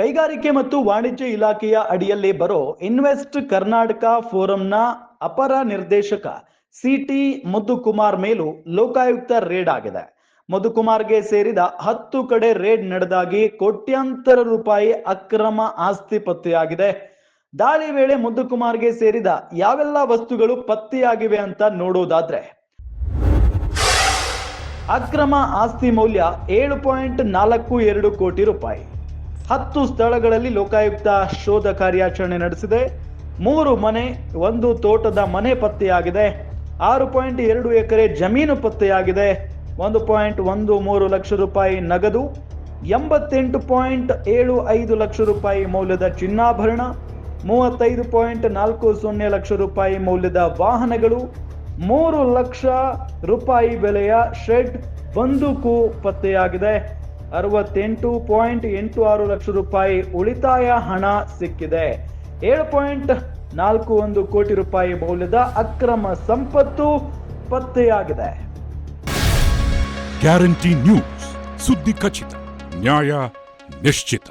ಕೈಗಾರಿಕೆ ಮತ್ತು ವಾಣಿಜ್ಯ ಇಲಾಖೆಯ ಅಡಿಯಲ್ಲಿ ಬರೋ ಇನ್ವೆಸ್ಟ್ ಕರ್ನಾಟಕ ಫೋರಂನ ಅಪರ ನಿರ್ದೇಶಕ ಸಿಟಿ ಮಧುಕುಮಾರ್ ಮೇಲೂ ಲೋಕಾಯುಕ್ತ ರೇಡ್ ಆಗಿದೆ. ಮಧುಕುಮಾರ್ಗೆ ಸೇರಿದ ಹತ್ತು ಕಡೆ ರೇಡ್ ನಡೆದಾಗಿ ಕೋಟ್ಯಾಂತರ ರೂಪಾಯಿ ಅಕ್ರಮ ಆಸ್ತಿ ಪತ್ತೆಯಾಗಿದೆ. ದಾಳಿ ವೇಳೆ ಮಧುಕುಮಾರ್ಗೆ ಸೇರಿದ ಯಾವೆಲ್ಲ ವಸ್ತುಗಳು ಪತ್ತೆಯಾಗಿವೆ ಅಂತ ನೋಡೋದಾದ್ರೆ, ಅಕ್ರಮ ಆಸ್ತಿ ಮೌಲ್ಯ ಏಳು ಪಾಯಿಂಟ್ ನಾಲ್ಕು ಎರಡು ಕೋಟಿ ರೂಪಾಯಿ. ಹತ್ತು ಸ್ಥಳಗಳಲ್ಲಿ ಲೋಕಾಯುಕ್ತ ಶೋಧ ಕಾರ್ಯಾಚರಣೆ ನಡೆಸಿದೆ. ಮೂರು ಮನೆ, ಒಂದು ತೋಟದ ಮನೆ ಪತ್ತೆಯಾಗಿದೆ. ಆರು ಪಾಯಿಂಟ್ ಎರಡು ಎಕರೆ ಜಮೀನು ಪತ್ತೆಯಾಗಿದೆ. ಒಂದು ಪಾಯಿಂಟ್ ಒಂದು ಮೂರು ಲಕ್ಷ ರೂಪಾಯಿ ನಗದು. ಎಂಬತ್ತೆಂಟು ಪಾಯಿಂಟ್ ಏಳು ಐದು ಲಕ್ಷ ರೂಪಾಯಿ ಮೌಲ್ಯದ ಚಿನ್ನಾಭರಣ. ಮೂವತ್ತೈದು ಪಾಯಿಂಟ್ ನಾಲ್ಕು ಸೊನ್ನೆ ಲಕ್ಷ ರೂಪಾಯಿ ಮೌಲ್ಯದ ವಾಹನಗಳು. ಮೂರು ಲಕ್ಷ ರೂಪಾಯಿ ಬೆಲೆಯ ಶೆಡ್, ಬಂದೂಕು ಪತ್ತೆಯಾಗಿದೆ. ಅರವತ್ತೆಂಟು ಪಾಯಿಂಟ್ ಎಂಟು ಆರು ಲಕ್ಷ ರೂಪಾಯಿ ಉಳಿತಾಯ ಹಣ ಸಿಕ್ಕಿದೆ. ಏಳು ಪಾಯಿಂಟ್ ನಾಲ್ಕು ಒಂದು ಕೋಟಿ ರೂಪಾಯಿ ಮೌಲ್ಯದ ಅಕ್ರಮ ಸಂಪತ್ತು ಪತ್ತೆಯಾಗಿದೆ. ಗ್ಯಾರಂಟಿ ನ್ಯೂಸ್ ಸುದ್ದಿ ಖಚಿತ, ನ್ಯಾಯ ನಿಶ್ಚಿತ.